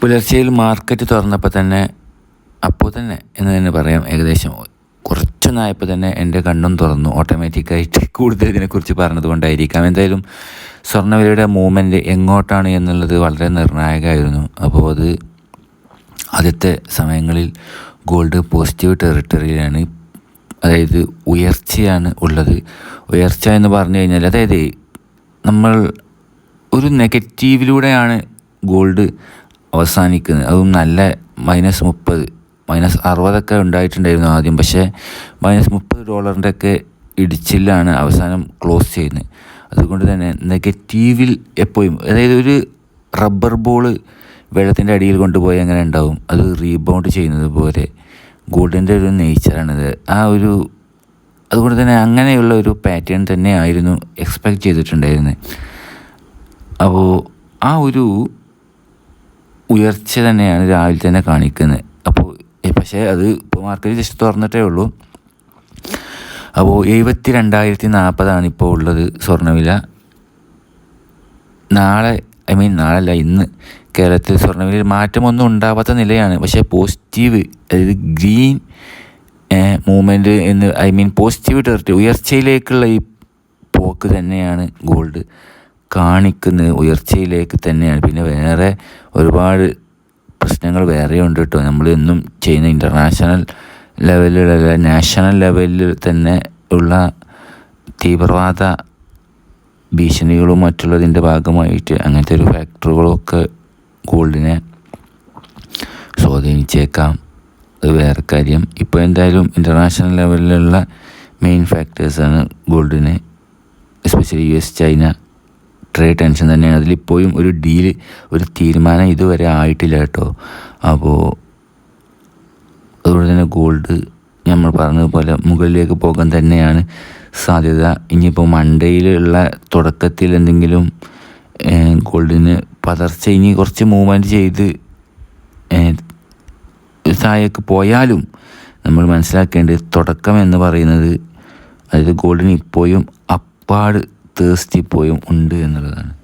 പുലർച്ചയിൽ market തുറന്നപ്പോൾ തന്നെ അപ്പോൾ തന്നെ എന്ന് തന്നെ പറയാം ഏകദേശം. കുറച്ചൊന്നായപ്പോൾ തന്നെ എന്റെ കണ്ണും തുറന്നു. ഓട്ടോമാറ്റിക്കായിട്ട് കൂടുതൽ ഇതിനെക്കുറിച്ച് പറഞ്ഞതുകൊണ്ടായിരിക്കാം. എന്തായാലും സ്വർണവിലയുടെ മൂവ്മെന്റ് എങ്ങോട്ടാണ് എന്നുള്ളത് വളരെ നിർണായകമായിരുന്നു. അപ്പോൾ അത് ആദ്യത്തെ സമയങ്ങളിൽ ഗോൾഡ് പോസിറ്റീവ് ടെറിട്ടറിയിലാണ് അതായത് ഉയർച്ചയാണ് ഉള്ളത്. ഉയർച്ച എന്ന് പറഞ്ഞു കഴിഞ്ഞാൽ അതായത് നമ്മൾ ഒരു നെഗറ്റീവിലൂടെയാണ് ഗോൾഡ് അവസാനിക്കുന്നത്. അതും നല്ല മൈനസ് മുപ്പത് മൈനസ് അറുപതൊക്കെ ഉണ്ടായിട്ടുണ്ടായിരുന്നു ആദ്യം. പക്ഷേ മൈനസ് മുപ്പത് ഡോളറിന്റെ ഒക്കെ ഇടിച്ചിലാണ് അവസാനം ക്ലോസ് ചെയ്യുന്നത്. അതുകൊണ്ട് തന്നെ നെഗറ്റീവിൽ എപ്പോഴും അതായത് ഒരു റബ്ബർ ബോൾ വെള്ളത്തിന്റെ അടിയിൽ കൊണ്ടുപോയി അങ്ങനെ ഉണ്ടാവും. അത് റീബൗണ്ട് ചെയ്യുന്നത് പോലെ ഗോൾഡിന്റെ ഒരു നേച്ചറാണിത് ആ ഒരു അതുകൊണ്ട് തന്നെ അങ്ങനെയുള്ള ഒരു പാറ്റേൺ തന്നെ ആയിരുന്നു എക്സ്പെക്റ്റ് ചെയ്തിട്ടുണ്ടായിരുന്നത്. അപ്പോൾ ആ ഒരു ഉയർച്ച തന്നെയാണ് രാവിലെ തന്നെ കാണിക്കുന്നത്. അപ്പോൾ പക്ഷേ അത് ഇപ്പോൾ മാർക്കറ്റ് ജസ്റ്റ് തുറന്നിട്ടേ ഉള്ളൂ. അപ്പോൾ എഴുപത്തി രണ്ടായിരത്തി നാൽപ്പതാണ് ഇപ്പോൾ ഉള്ളത് സ്വർണവില. നാളെ ഐ മീൻ നാളല്ല ഇന്ന് കേരളത്തിൽ സ്വർണവിലയിൽ മാറ്റമൊന്നും ഉണ്ടാവാത്ത നിലയാണ്. പക്ഷേ പോസിറ്റീവ് അതായത് ഗ്രീൻ മൂവ്മെന്റ് എന്ന് ഐ മീൻ പോസിറ്റീവ് ടെറിട്ടറി ഉയർച്ചയിലേക്കുള്ള ഈ പോക്ക് തന്നെയാണ് ഗോൾഡ് കാണിക്കുന്നത് ഉയർച്ചയിലേക്ക് തന്നെയാണ്. പിന്നെ വേറെ ഒരുപാട് പ്രശ്നങ്ങൾ വേറെ ഉണ്ട് കേട്ടോ നമ്മൾ എന്നും ചെയ്യുന്ന ഇന്റർനാഷണൽ ലെവലിലുള്ള നാഷണൽ ലെവലിൽ തന്നെ ഉള്ള തീവ്രവാദ ഭീഷണികളും മറ്റുള്ളതിന്റെ ഭാഗമായിട്ട് അങ്ങനത്തെ ഒരു ഫാക്ടറുകളൊക്കെ ഗോൾഡിനെ സ്വാധീനിച്ചേക്കാം. അത് വേറെ കാര്യം. ഇപ്പോൾ എന്തായാലും ഇന്റർനാഷണൽ ലെവലിലുള്ള മെയിൻ ഫാക്ടേഴ്സാണ് ഗോൾഡിനെ especially U S China trade tension തന്നെയാണ്. അതിലിപ്പോഴും ഒരു ഡീൽ ഒരു തീരുമാനം ഇതുവരെ ആയിട്ടില്ല കേട്ടോ. അപ്പോൾ അതുകൊണ്ട് തന്നെ ഗോൾഡ് നമ്മൾ പറഞ്ഞതുപോലെ മുകളിലേക്ക് പോകാൻ തന്നെയാണ് സാധ്യത. ഇനിയിപ്പോൾ മണ്ടയിലുള്ള തുടക്കത്തിൽ എന്തെങ്കിലും ഗോൾഡിന് പതർച്ച ഇനി കുറച്ച് മൂവ്മെന്റ് ചെയ്ത് താഴേക്ക് പോയാലും നമ്മൾ മനസ്സിലാക്കേണ്ടത് തുടക്കം എന്ന് പറയുന്നത് അതായത് ഗോൾഡിന് ഇപ്പോഴും അപ്പാട് തേഴ്സ്റ്റി പോയും ഉണ്ട് എന്നുള്ളതാണ്.